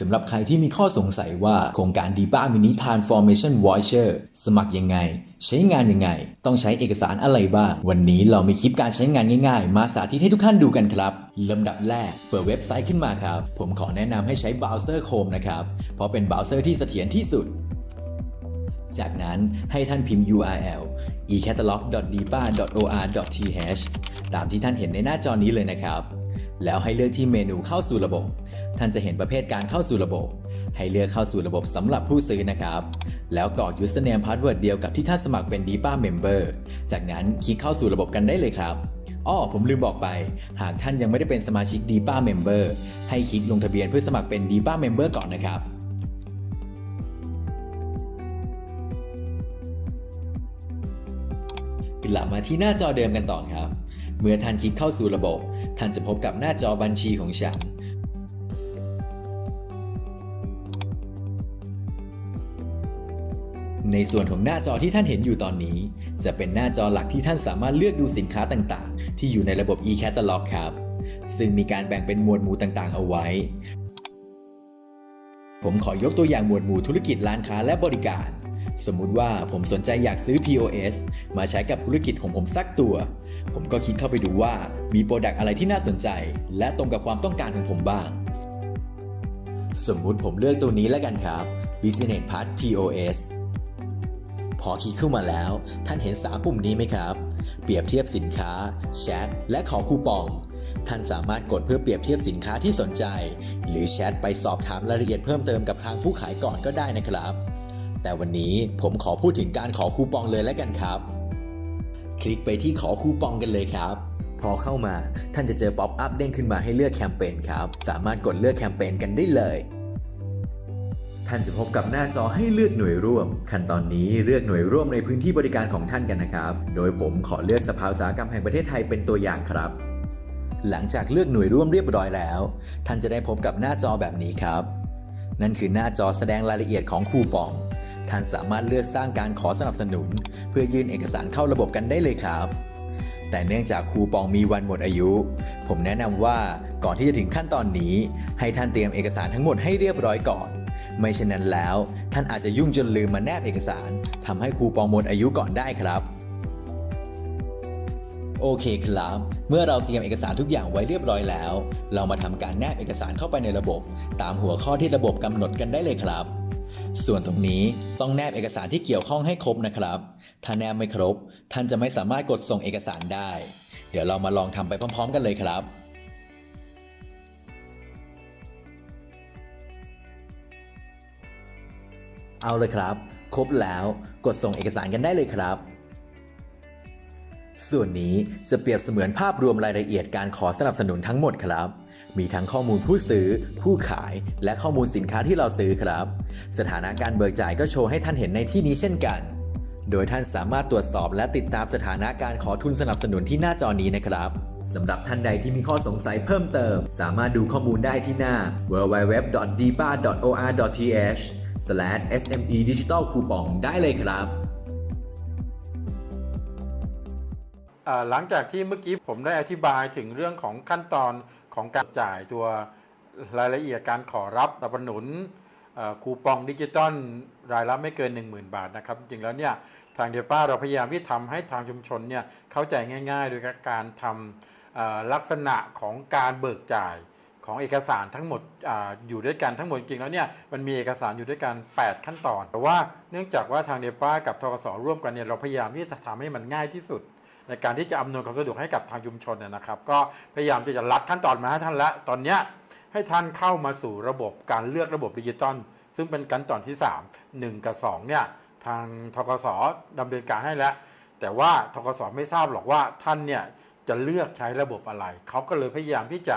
สำหรับใครที่มีข้อสงสัยว่าโครงการ d b a Mini Transformation Voucher สมัครยังไง ใช้งานยังไง ต้องใช้เอกสารอะไรบ้าง วันนี้เรามีคลิปการใช้งานง่ายๆ มาสาธิตให้ทุกท่านดูกันครับลำดับแรก เปิดเว็บไซต์ขึ้นมาครับ ผมขอแนะนำให้ใช้เบราว์เซอร์ Chrome นะครับ เพราะเป็นเบราว์เซอร์ที่เสถียรที่สุด จากนั้นให้ท่านพิมพ์ URL ecatalog.dipa.or.th ตามที่ท่านเห็นในหน้าจอนี้เลยนะครับ แล้วให้เลือกที่เมนูเข้าสู่ระบบ ท่านจะเห็นประเภทการเข้าสู่ระบบ ให้เลือกเข้าสู่ระบบสำหรับผู้ซื้อนะครับ แล้วกรอก username password เดียวกับที่ท่านสมัครเป็น DIPA member จากนั้นคลิกเข้าสู่ระบบกันได้เลยครับอ้อผมลืมบอกไป หากท่านยังไม่ได้เป็นสมาชิก DIPA member ให้คลิกลงทะเบียนเพื่อสมัครเป็น DIPA member ก่อนนะครับกลับมาที่หน้าจอเดิมกันต่อครับ เมื่อท่านคลิกเข้าสู่ระบบ ท่านจะพบกับหน้าจอบัญชีของฉัน ในส่วนของหน้าจอที่ท่านเห็นอยู่ตอนนี้ จะเป็นหน้าจอหลักที่ท่านสามารถเลือกดูสินค้าต่างๆ ที่อยู่ในระบบ e-catalog ครับ ซึ่งมีการแบ่งเป็นหมวดหมู่ต่างๆ เอาไว้ ผมขอยกตัวอย่างหมวดหมู่ธุรกิจร้านค้าและบริการ สมมุติว่าผมสนใจอยากซื้อ POS มาใช้กับธุรกิจของผมสักตัว ผมก็คลิกเข้าไปดูว่ามีโปรดักต์อะไรที่น่าสนใจ และตรงกับความต้องการของผมบ้าง สมมุติผมเลือกตัวนี้แล้วกันครับ Business Part POS พอคลิกเข้ามาแล้ว ท่านเห็น3ปุ่มนี้ไหมครับ เปรียบเทียบสินค้า แชท และขอคูปอง ท่านสามารถกดเพื่อเปรียบเทียบสินค้าที่สนใจ หรือแชทไปสอบถามรายละเอียดเพิ่มเติมกับทางผู้ขายก่อนก็ได้นะครับ แต่วันนี้ผมขอพูดถึงการขอคูปองเลยแล้วกันครับ คลิกไปที่ขอคูปองกันเลยครับพอเข้ามาท่านจะเจอป๊อปอัพเด้งขึ้นมาให้เลือกแคมเปญครับ สามารถกดเลือกแคมเปญกันได้เลย ท่านจะพบกับหน้าจอให้เลือกหน่วยร่วม ขั้นตอนนี้เลือกหน่วยร่วมในพื้นที่บริการของท่านกันนะครับ โดยผมขอเลือกสภาอุตสาหกรรมแห่งประเทศไทยเป็นตัวอย่างครับ หลังจากเลือกหน่วยร่วมเรียบร้อยแล้ว ท่านจะได้พบกับหน้าจอแบบนี้ครับ นั่นคือหน้าจอแสดงรายละเอียดของคูปอง ท่านสามารถเลือกสร้างการขอสนับสนุน เพื่อยื่นเอกสารเข้าระบบกันได้เลยครับแต่เนื่องจากคูปองมีวันหมดอายุ ผมแนะนำว่าก่อนที่จะถึงขั้นตอนนี้ ให้ท่านเตรียมเอกสารทั้งหมดให้เรียบร้อยก่อน ไม่เช่นนั้นแล้ว ท่านอาจจะยุ่งจนลืมมาแนบเอกสารทำให้คูปองหมดอายุก่อนได้ครับโอเคครับ เมื่อเราเตรียมเอกสารทุกอย่างไว้เรียบร้อยแล้ว เรามาทำการแนบเอกสารเข้าไปในระบบ ตามหัวข้อที่ระบบกำหนดกันได้เลยครับ ส่วนตรงนี้ต้องแนบเอกสารที่เกี่ยวข้องให้ครบนะครับ ถ้าแนบไม่ครบ ท่านจะไม่สามารถกดส่งเอกสารได้ เดี๋ยวเรามาลองทำไปพร้อม ๆ กันเลยครับ เอาเลยครับ ครบแล้วกดส่งเอกสารกันได้เลยครับ ส่วนนี้จะเปรียบเสมือนภาพรวมรายละเอียดการขอสนับสนุนทั้งหมดครับ มีทั้งข้อมูลผู้ซื้อ ผู้ขาย และข้อมูลสินค้าที่เราซื้อครับ สถานะการเบิกจ่ายก็โชว์ให้ท่านเห็นในที่นี้เช่นกัน โดยท่านสามารถตรวจสอบและติดตามสถานะการขอทุนสนับสนุนที่หน้าจอนี้นะครับสำหรับท่านใดที่มีข้อสงสัยเพิ่มเติม สามารถดูข้อมูลได้ที่หน้า www.dba.or.th /SME-Digital-Coupon ได้เลยครับหลังจากที่เมื่อกี้ผมได้อธิบายถึงเรื่องของขั้นตอนของการจ่ายตัวรายละเอียดการขอรับสนับสนุนคูปองดิจิตอลรายละไม่เกิน 10,000 บาทนะครับ จริงๆแล้วเนี่ยทางเดป้าเราพยายามที่ทำให้ทางชุมชนเนี่ยเข้าใจง่าย ๆ โดยการทำลักษณะของการเบิกจ่าย ของเอกสารทั้งหมดออยู่ด้วยกันทั้งหมดจริงแล้วเนี่ยมันมีเอกสารอยู่ด้วยกัน 8 ขั้นตอน แต่ว่าเนื่องจากว่าทางเดป้ากับทกสร่วมกันเนี่ยเราพยายามที่จะทำให้มันง่ายที่สุด ในการที่จะอำนวยความสะดวกให้กับทางชุมชนนนะครับ ก็พยายามที่จะรัดขั้นตอนมาให้ท่านละตอนเนี้ยให้ท่านเข้ามาสู่ระบบการเลือกระบบดิจิตอลซึ่งเป็นขั้นตอนที่ 3 1 กับ 2 เนี่ยทางทกสดำเนินการให้แล้ว แต่ว่าทกสไม่ทราบหรอกว่าท่านเนี่ยจะเลือกใช้ระบบอะไร เขาก็เลยพยายามที่จะ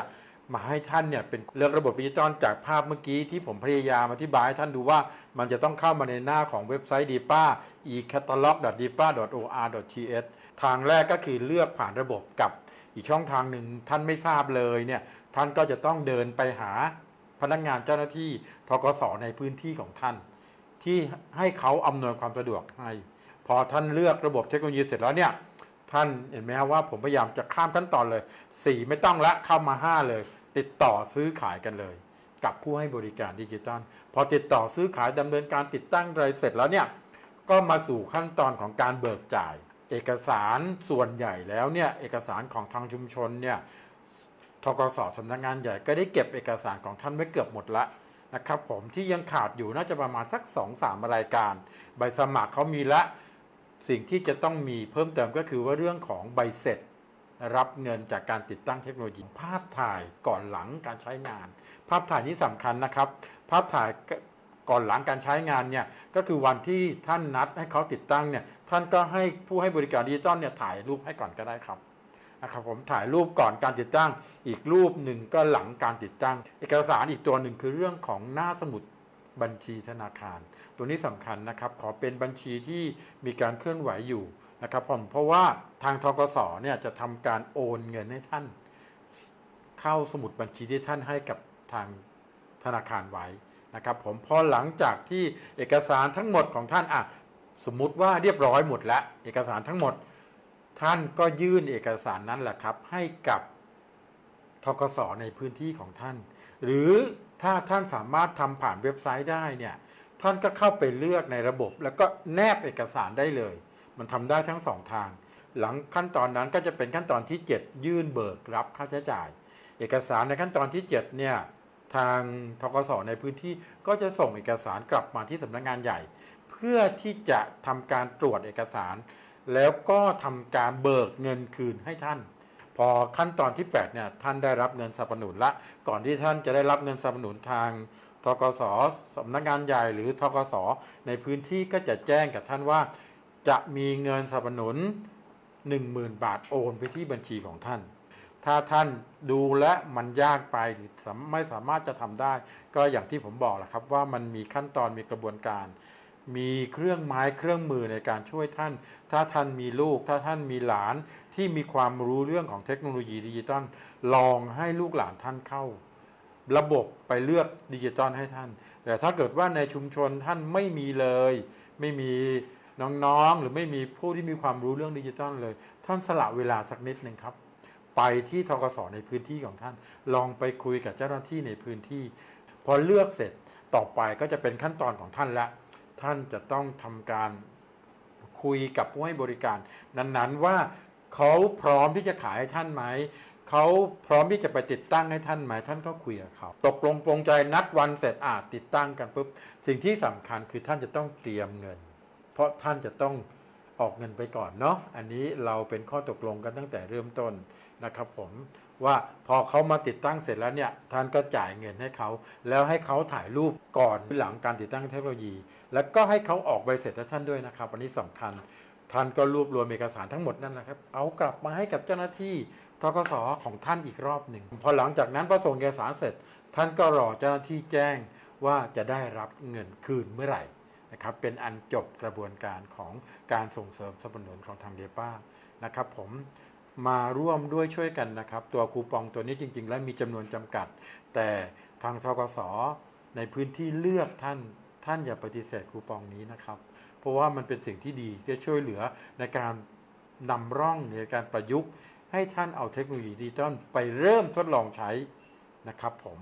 มาให้ท่านเนี่ยเป็นเลือกระบบดิจิตอลจากภาพเมื่อกี้ที่ผมพยายามอธิบายให้ท่านดูว่ามันจะต้องเข้ามาในหน้าของเว็บไซต์ DIPA ecatalog.dipa.or.th ทางแรกก็คือเลือกผ่านระบบกับอีกช่องทางหนึ่งท่านไม่ทราบเลยเนี่ยท่านก็จะต้องเดินไปหาพนักงานเจ้าหน้าที่ทกสในพื้นที่ของท่าน ที่ให้เขาอำนวยความสะดวกให้ พอท่านเลือกระบบเทคโนโลยีเสร็จแล้วเนี่ยท่านเห็นไหมครับว่าผมพยายามจะข้ามขั้นตอนเลย 4 ไม่ต้องละเข้ามา 5 เลย ติดต่อซื้อขายกันเลย กับผู้ให้บริการดิจิทัลพอติดต่อซื้อขายดำเนินการติดตั้งอะไรเสร็จแล้วเนี่ยก็มาสู่ขั้นตอนของการเบิกจ่าย เอกสารส่วนใหญ่แล้วเนี่ยเอกสารของทางชุมชนเนี่ยทกสสำนักงานใหญ่ก็ได้เก็บเอกสารของท่านไว้เกือบหมดละนะครับผมที่ยังขาดอยู่น่าจะประมาณสัก2อสามรายการ ใบสมัครเขามีละ สิ่งที่จะต้องมีเพิ่มเติมก็คือว่าเรื่องของใบเสร็จ รับเงินจากการติดตั้งเทคโนโลยี ภาพถ่ายก่อนหลังการใช้งาน ภาพถ่ายนี้สำคัญนะครับ ภาพถ่ายก่อนหลังการใช้งานเนี่ยก็คือวันที่ท่านนัดให้เขาติดตั้งเนี่ยท่านก็ให้ผู้ให้บริการดิจิตอลเนี่ยถ่ายรูปให้ก่อนก็ได้ครับนะครับผมถ่ายรูปก่อนการติดตั้ง อีกรูปหนึ่งก็หลังการติดตั้ง เอกสารอีกตัวหนึ่งคือเรื่องของหน้าสมุดบัญชีธนาคาร ตัวนี้สำคัญนะครับ ขอเป็นบัญชีที่มีการเคลื่อนไหวอยู่ นะครับผมเพราะว่าทางทกสเนี่ยจะทำการโอนเงินให้ท่าน เข้าสมุดบัญชีที่ท่านให้กับทางธนาคารไว้นะครับผมพอหลังจากที่เอกสารทั้งหมดของท่านอะสมมุติว่าเรียบร้อยหมดแล้ว เอกสารทั้งหมด ท่านก็ยื่นเอกสารนั้นแหละครับ ให้กับทกสในพื้นที่ของท่าน หรือถ้าท่านสามารถทำผ่านเว็บไซต์ได้เนี่ยท่านก็เข้าไปเลือกในระบบ แล้วก็แนบเอกสารได้เลย มันทำได้ทั้งสองทาง หลังขั้นตอนนั้นก็จะเป็นขั้นตอนที่ 7 ยื่นเบิกรับค่าใช้จ่าย เอกสารในขั้นตอนที่7เนี่ยทางทกสในพื้นที่ก็จะส่งเอกสารกลับมาที่สำนักงานใหญ่ เพื่อที่จะทำการตรวจเอกสาร แล้วก็ทำการเบิกเงินคืนให้ท่าน พอขั้นตอนที่8เนี่ยท่านได้รับเงินสนับสนุนละ ก่อนที่ท่านจะได้รับเงินสนับสนุนทางทกสสำนักงานใหญ่หรือทกสในพื้นที่ก็จะแจ้งกับท่านว่า จะมีเงินสนับสนุน 10,000 บาทโอนไปที่บัญชีของท่าน ถ้าท่านดูและมันยากไปหรือไม่สามารถจะทำได้ ก็อย่างที่ผมบอกแหละครับว่ามันมีขั้นตอนมีกระบวนการ มีเครื่องไม้เครื่องมือในการช่วยท่าน ถ้าท่านมีลูก ถ้าท่านมีหลานที่มีความรู้เรื่องของเทคโนโลยีดิจิตอลลองให้ลูกหลานท่านเข้า ระบบไปเลือกดิจิตอลให้ท่าน แต่ถ้าเกิดว่าในชุมชนท่านไม่มีเลย ไม่มี น้องๆ หรือไม่มีผู้ที่มีความรู้เรื่องดิจิตอลเลย ท่านสละเวลาสักนิดหนึ่งครับ ไปที่ทกสในพื้นที่ของท่าน ลองไปคุยกับเจ้าหน้าที่ในพื้นที่ พอเลือกเสร็จต่อไปก็จะเป็นขั้นตอนของท่านละ ท่านจะต้องทำการคุยกับผู้ให้บริการ นั้นๆว่าเขาพร้อมที่จะขายให้ท่านไหมเขาพร้อมที่จะไปติดตั้งให้ท่านไหมท่านก็คุยกับเขาตกลงปรงใจนัดวันเสร็จอาติดตั้งกันปุ๊บสิ่งที่สำคัญคือท่านจะต้องเตรียมเงิน เพราะท่านจะต้องออกเงินไปก่อนเนาะอันนี้เราเป็นข้อตกลงกันตั้งแต่เริ่มต้นนะครับผมว่าพอเขามาติดตั้งเสร็จแล้วเนี่ยท่านก็จ่ายเงินให้เขา แล้วให้เขาถ่ายรูปก่อนหลังการติดตั้งเทคโนโลยี แล้วก็ให้เขาออกใบเสร็จให้ท่านด้วยนะครับอันนี้สำคัญท่านก็รวบรวมเอกสารทั้งหมดนั่นแหละครับ เอากลับมาให้กับเจ้าหน้าที่ทกสของท่านอีกรอบหนึ่ง พอหลังจากนั้นพอส่งเอกสารเสร็จ ท่านก็รอเจ้าหน้าที่แจ้งว่าจะได้รับเงินคืนเมื่อไหร่ นะครับเป็นอันจบกระบวนการของการส่งเสริมสนับสนุนของทางเดป้านะครับผมมาร่วมด้วยช่วยกันนะครับ ตัวคูปองตัวนี้จริง ๆ แล้วมีจำนวนจำกัด แต่ทางทกสในพื้นที่เลือกท่านท่านอย่าปฏิเสธคูปองนี้นะครับ เพราะว่ามันเป็นสิ่งที่ดีที่จะช่วยเหลือในการนำร่องในการประยุกต์ ให้ท่านเอาเทคโนโลยีดิจิตอลไปเริ่มทดลองใช้นะครับผม